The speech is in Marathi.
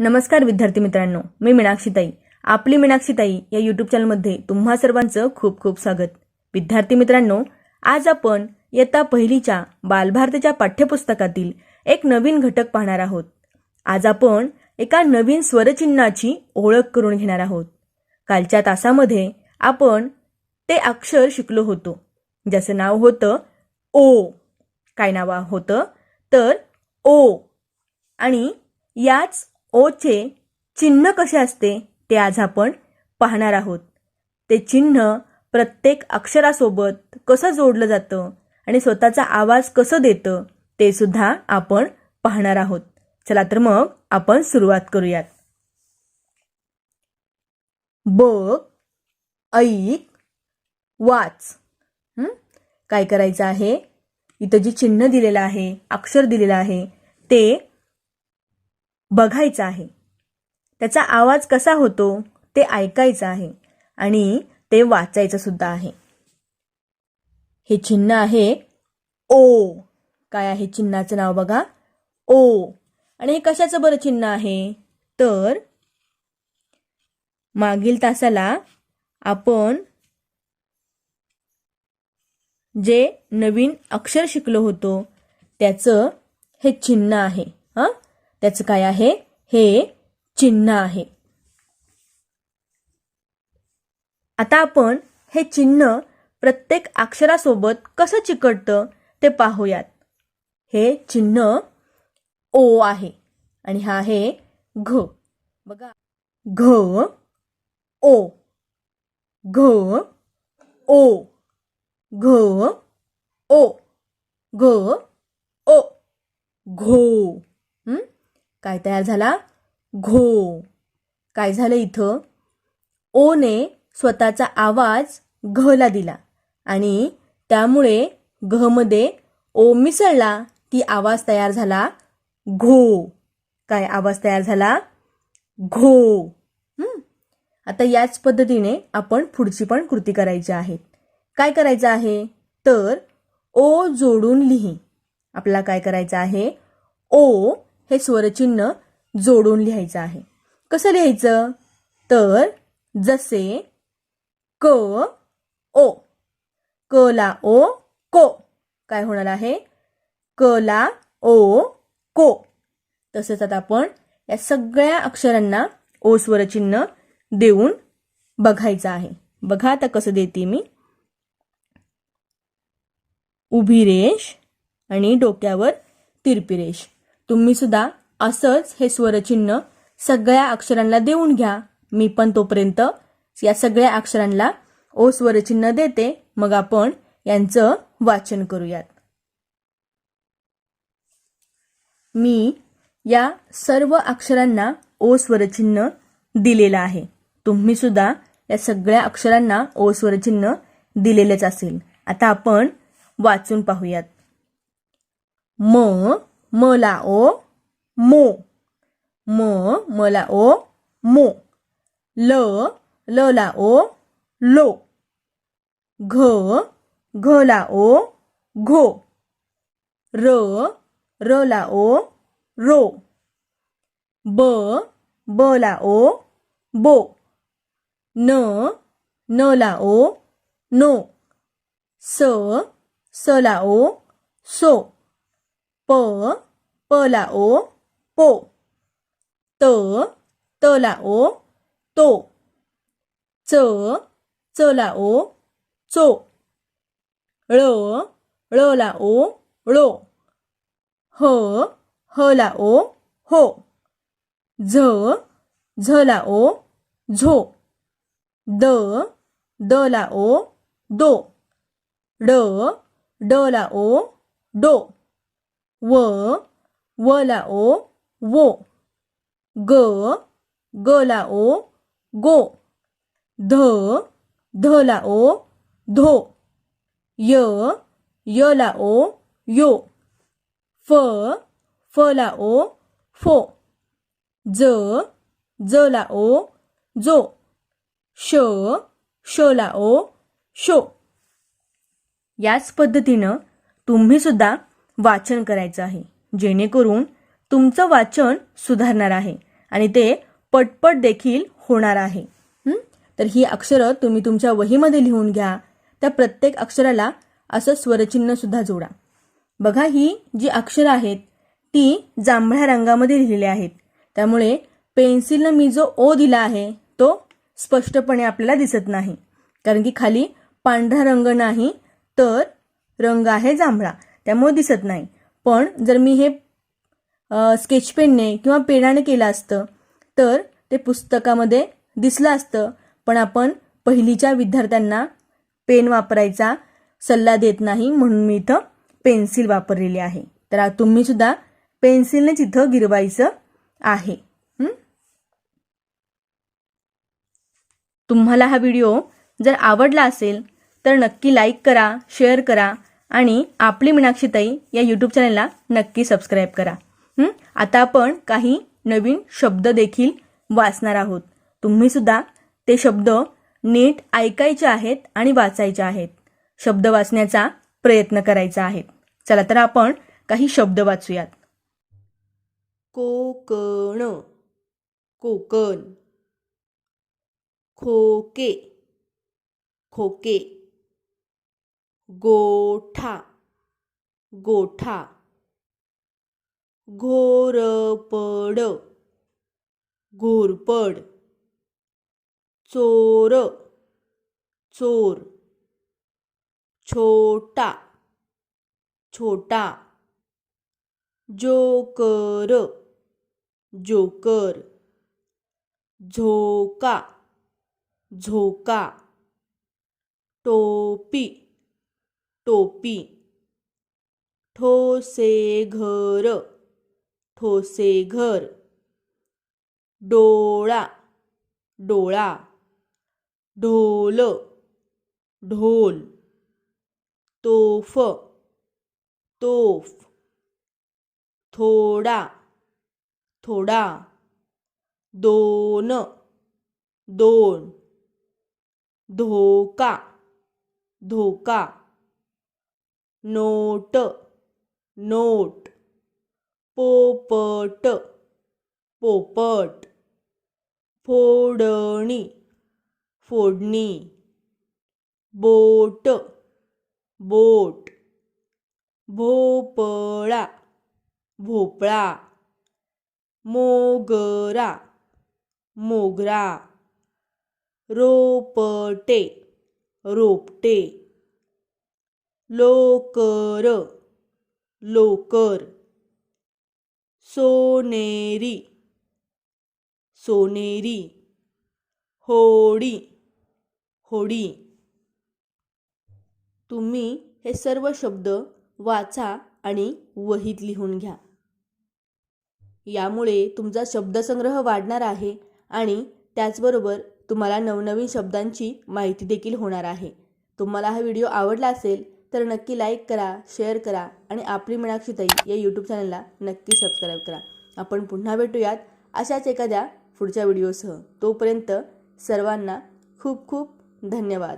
नमस्कार विद्यार्थी मित्रांनो मी मीनाक्षीताई आपली मीनाक्षीताई या यूट्यूब चॅनलमध्ये तुम्हा सर्वांचं खूप खूप स्वागत. विद्यार्थी मित्रांनो आज आपण इयत्ता पहिलीच्या बालभारतीच्या पाठ्यपुस्तकातील एक नवीन घटक पाहणार आहोत. आज आपण एका नवीन स्वरचिन्हाची ओळख करून घेणार आहोत. कालच्या तासामध्ये आपण ते अक्षर शिकलो होतो. ज्याचं नाव होतं ओ. काय नाव होतं? तर ओ. आणि याच ओचे चिन्ह कसे असते ते आज आपण पाहणार आहोत. ते चिन्ह प्रत्येक अक्षरासोबत कसं जोडलं जातं आणि स्वतःचा आवाज कसं देतं ते सुद्धा आपण पाहणार आहोत. चला तर मग आपण सुरुवात करूयात. बघ ऐक वाच. काय करायचं आहे? इथं जे चिन्ह दिलेलं आहे अक्षर दिलेलं आहे ते बघायचं आहे. त्याचा आवाज कसा होतो ते ऐकायचं आहे आणि ते वाचायचं सुद्धा आहे. हे चिन्ह आहे ओ. काय आहे चिन्हाचं नाव बघा? ओ. आणि हे कशाचं बरं चिन्ह आहे? तर मागील तासाला आपण जे नवीन अक्षर शिकलो होतो त्याचं हे चिन्ह आहे हां? त्याचं काय आहे? हे चिन्ह आहे. आता आपण हे चिन्ह प्रत्येक अक्षरासोबत कसं चिकटतं ते पाहूयात. हे चिन्ह ओ आहे आणि हा आहे घ. बघा. घ ओ. घ ओ. घ ओ. घ ओ. घो. काय तयार झाला? घो. काय झालं इथं? ओने स्वतःचा आवाज घला दिला आणि त्यामुळे घमध्ये ओ मिसळला. की आवाज तयार झाला घो. काय आवाज तयार झाला? घो. आता याच पद्धतीने आपण पुढची पण कृती करायची आहे. काय करायचं आहे? तर ओ जोडून लिही. आपला काय करायचं आहे? ओ हे स्वरचिन्ह जोडून लिहायचं आहे. कसं लिहायचं? तर जसे क ओ. क ला ओ को. काय होणार आहे? क ला ओ को. तसंच आता आपण या सगळ्या अक्षरांना ओ स्वरचिन्ह देऊन बघायचं आहे. बघा आता कसं देते मी. उभी रेष आणि डोक्यावर तिरपी रेष. तुम्ही सुद्धा असंच हे स्वरचिन्ह सगळ्या अक्षरांना देऊन घ्या. मी पण तोपर्यंत या सगळ्या अक्षरांना ओ स्वरचिन्ह देते. मग आपण यांचं वाचन करूयात. मी या सर्व अक्षरांना ओ स्वरचिन्ह दिलेलं आहे. तुम्ही सुद्धा या सगळ्या अक्षरांना ओ स्वरचिन्ह दिलेलेच असेल. आता आपण वाचून पाहूयात. म म ला ओ मो म म ला ओ मो ल ल ला ओ लो घ घ ला ओ घो र र ला ओ रो ब ब ला ओ बो न न ला ओ नो स स ला ओ सो प प ला ओ पो त त ला ओ तो च च ला ओ चो ळ ळ ला ओ ळो ह ह ला ओ हो झ झ ला ओ झो द द ला ओ दो ड ड ला ओ डो व व ला ओ वो. ग ग ला ओ गो. ध ध ला ओ धो. य य ला ओ यो. फ फ ला ओ फो. ज ज ला ओ जो. श श ला ओ शो. याच पद्धतीनं तुम्ही सुद्धा वाचन करायचं आहे. जेणेकरून तुमचं वाचन सुधारणार आहे आणि ते पटपट देखील होणार आहे. तर ही अक्षरं तुम्ही तुमच्या वहीमध्ये लिहून घ्या. त्या प्रत्येक अक्षराला असं स्वरचिन्ह सुद्धा जोडा. बघा ही जी अक्षरं आहेत ती जांभळ्या रंगामध्ये लिहिलेली आहेत. त्यामुळे पेन्सिलनं मी जो ओ दिला आहे तो स्पष्टपणे आपल्याला दिसत नाही. कारण की खाली पांढरा रंग नाही तर रंग आहे जांभळा. त्यामुळे दिसत नाही. पण जर मी हे स्केच पेनने किंवा पेनाने केलं असतं तर ते पुस्तकामध्ये दिसलं असतं. पण आपण पहिलीच्या विद्यार्थ्यांना पेन वापरायचा सल्ला देत नाही म्हणून मी इथं पेन्सिल वापरलेली आहे. तर तुम्ही सुद्धा पेन्सिलनेच इथं गिरवायचं आहे. तुम्हाला हा व्हिडिओ जर आवडला असेल तर नक्की लाईक करा शेअर करा. आणि आपली मीनाक्षीताई या यूट्यूब चॅनलला नक्की सबस्क्राईब करा. आता आपण काही नवीन शब्द देखील वाचणार आहोत. तुम्ही सुद्धा ते शब्द नीट ऐकायचे आहेत आणि वाचायचे आहेत. शब्द वाचण्याचा प्रयत्न करायचा आहे. चला तर आपण काही शब्द वाचूयात. कोकण. कोकण. खोके. खोके. गोठा गोठा घोरपड घोरपड चोर चोर छोटा छोटा जोकर जोकर झोका झोका टोपी टोपी. ठोसेघर ठोसेघर डोळा. डोळा. ढोल. ढोल. तोफ. तोफ. थोडा. थोडा. दोन. दोन. धोका. धोका. नोट नोट पोपट पोपट फोडणी फोडणी बोट बोट भोपळा भोपळा मोगरा मोगरा रोपटे रोपटे. लोकर लोकर. सोनेरी सोनेरी. होडी होडी. तुम्ही हे सर्व शब्द वाचा आणि वहीत लिहून घ्या. यामुळे तुमचा शब्दसंग्रह वाढणार आहे आणि त्याचबरोबर तुम्हाला नवनवीन शब्दांची माहिती देखील होणार आहे. तुम्हाला हा व्हिडिओ आवडला असेल तर नक्की लाईक करा शेअर करा आणि आपली मीनाक्षीताई या यूट्यूब चॅनलला नक्की सबस्क्राईब करा. आपण पुन्हा भेटूयात अशाच एखाद्या पुढच्या व्हिडिओसह तोपर्यंत सर्वांना खूप खूप धन्यवाद.